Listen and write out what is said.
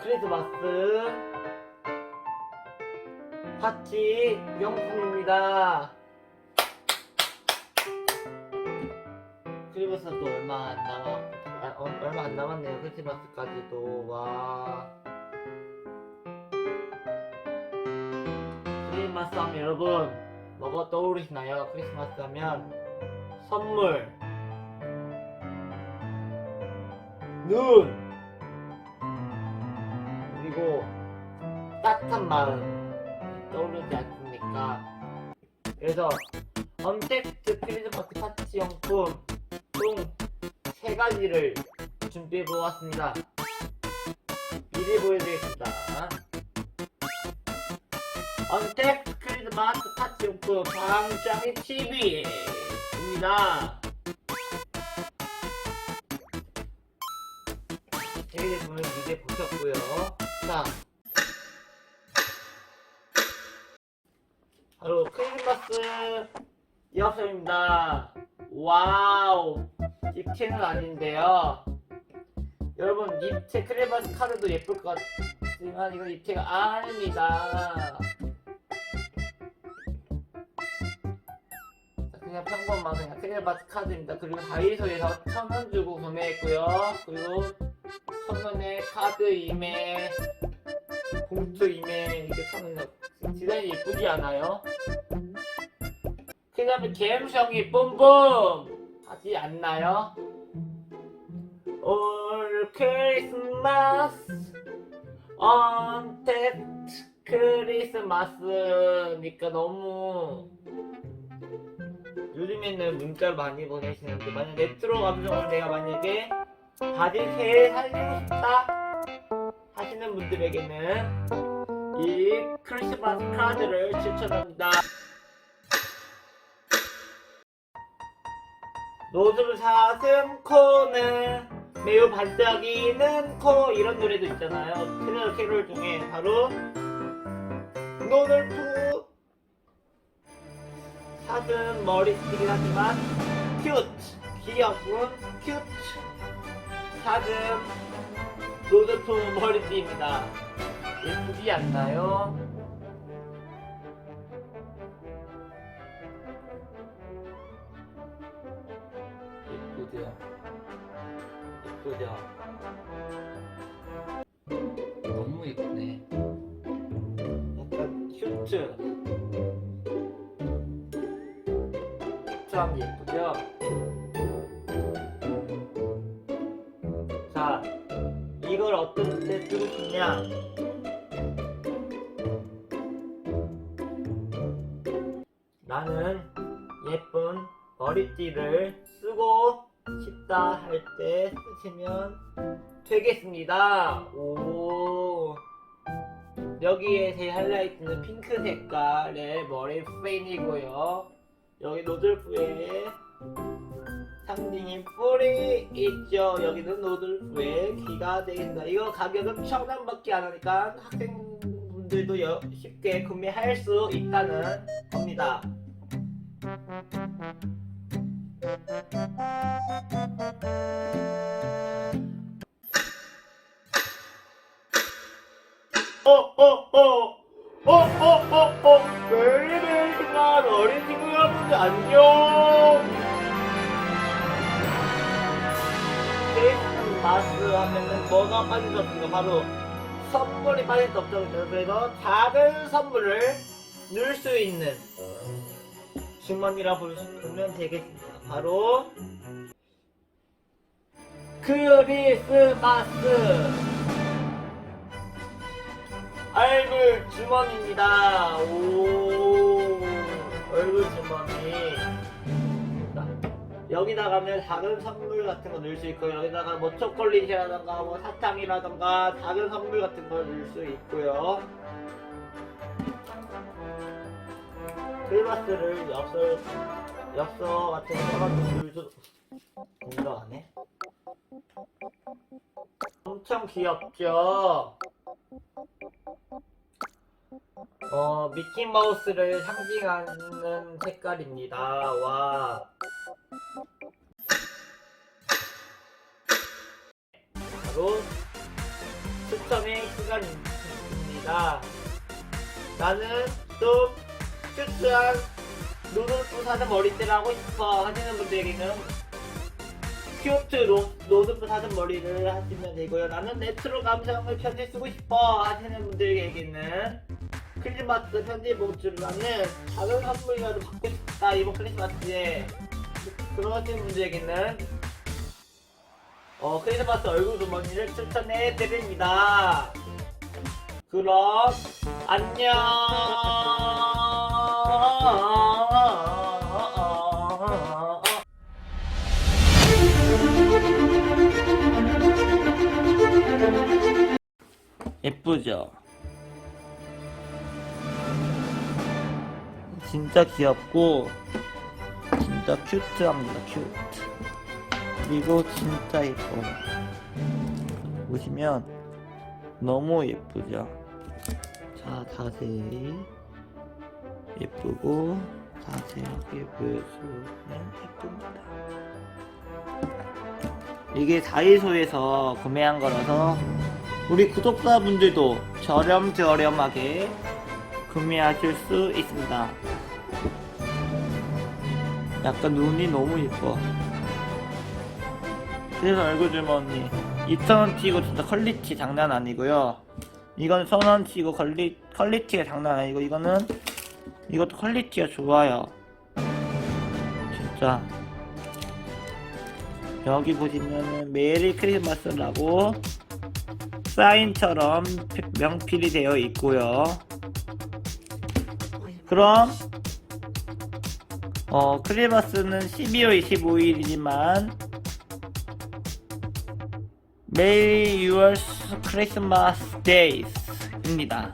크리스마스 파티 명품입니다. 크리스마스도 얼마 안 남아 아, 어, 얼마 안 남았네요. 크리스마스까지도 와. 크리스마스 하면 여러분 뭐가 떠오르시나요? 크리스마스 하면 선물, 눈, 그리고 따뜻한 마음 떠오르지 않습니까? 그래서 언택트 크리스마스 파티 용품 총 세 가지를 준비해 보았습니다. 미리 보여드리겠습니다. 언택트 크리스마스 파티 용품 방장이 TV입니다. 여기 보면 미리 보셨고요. 자, 바로 크리스마스 이어서입니다. 와우, 입체는 아닌데요. 여러분 입체 크리스마스 카드도 예쁠 것 같지만 이건 입체가 아닙니다. 자, 그냥 평범한 그냥 크리스마스 카드입니다. 그리고 다이소에서 천 원 주고 구매했고요. 그리고 천원에 카드 임에 봉투 임에 이렇게 천원 디자인이 예쁘지 않아요? 그 다음에 감성이 뿜뿜 하지 않나요? 올 크리스마스 언택트 크리스마스니까 너무 요즘에는 문자를 많이 보내시는데 만약 레트로 감성을 내가 만약에 새해 살리고 싶다 하시는 분들에게는 이 크리스마스 카드를 추천합니다. 노즐 사슴 코는 매우 반짝이는 코 이런 노래도 있잖아요. 캐롤 캐롤 중에 바로 노들프 사슴 머리띠긴 하지만 큐트 귀여운 큐트 사슴 노들프 머리띠입니다. 예쁘지 않나요? 예쁘죠? 예쁘죠? 너무 예쁘네. 약간 큐트. 참 예쁘죠? 자, 이걸 어떤 때 쓰고 싶냐? 나는 예쁜 머리띠를 쓰고 싶다 할 때 쓰시면 되겠습니다. 오. 여기에 제 하이라이트는 핑크 색깔의 머리 프레임이고요. 여기 노즐프에 상징인 뿔이 있죠. 여기는 노즐프의 귀가 되겠습니다. 이거 가격은 천 원밖에 안 하니까 학생분들도 여- 쉽게 구매할 수 있다는 겁니다. 어, 어, 어, 어, 어, 어린 친구 여러분들 안녕! 크리스마스 하면은 뭐가 빠질 수 없는가? 바로 선물이 빠질 수 없죠. 그래서 작은 선물을 넣을 수 있는 주머니라 보시면 되겠습니다. 바로 크리스마스 얼굴 주머니입니다. 오, 얼굴 주머니. 자, 여기다 가면 작은 선물 같은 거 넣을 수 있고 여기다가 뭐 초콜릿이라던가 뭐 사탕이라던가 작은 선물 같은 거 넣을 수 있고요. 크리스마스를 엽서 엽서 같은 거 써가지고 줄도 공도 안 해? 엄청 귀엽죠? 어, 미키마우스를 상징하는 색깔입니다. 와. 바로 추첨의 시간입니다. 나는 좀 큐트한 노드프 사슴 머리띠를 하고 싶어 하시는 분들에게는 큐트 로, 노드프 사슴 머리를 하시면 되고요. 나는 레트로 감성을 편지 쓰고 싶어 하시는 분들에게는 크리스마스 편지 모듈라는 작은 선물이라도 받고 싶다 이번 크리스마스에 그러신 분들에게는 어, 크리스마스 얼굴 주머니를 추천해 드립니다. 그럼 안녕. 예쁘죠? 진짜 귀엽고 진짜 큐트합니다 큐 트 그리고 진짜 예뻐. 보시면 너무 예쁘죠? 자 자세히 예쁘고 자세하게 보여주면 예쁩니다. 이게 다이소에서 구매한 거라서 우리 구독자분들도 저렴 저렴하게 구매하실 수 있습니다. 약간 눈이 너무 예뻐 그래서 얼굴 주머니 2,000원치고 진짜 퀄리티 장난 아니고요. 이건 1,000원치고 퀄리, 퀄리티가 장난 아니고 이거는 이것도 퀄리티가 좋아요. 진짜. 여기 보시면은 메리 크리스마스라고 사인처럼 명필이 되어 있고요. 그럼 어, 크리스마스는 12월 25일이지만 메리 유얼 크리스마스 데이스입니다.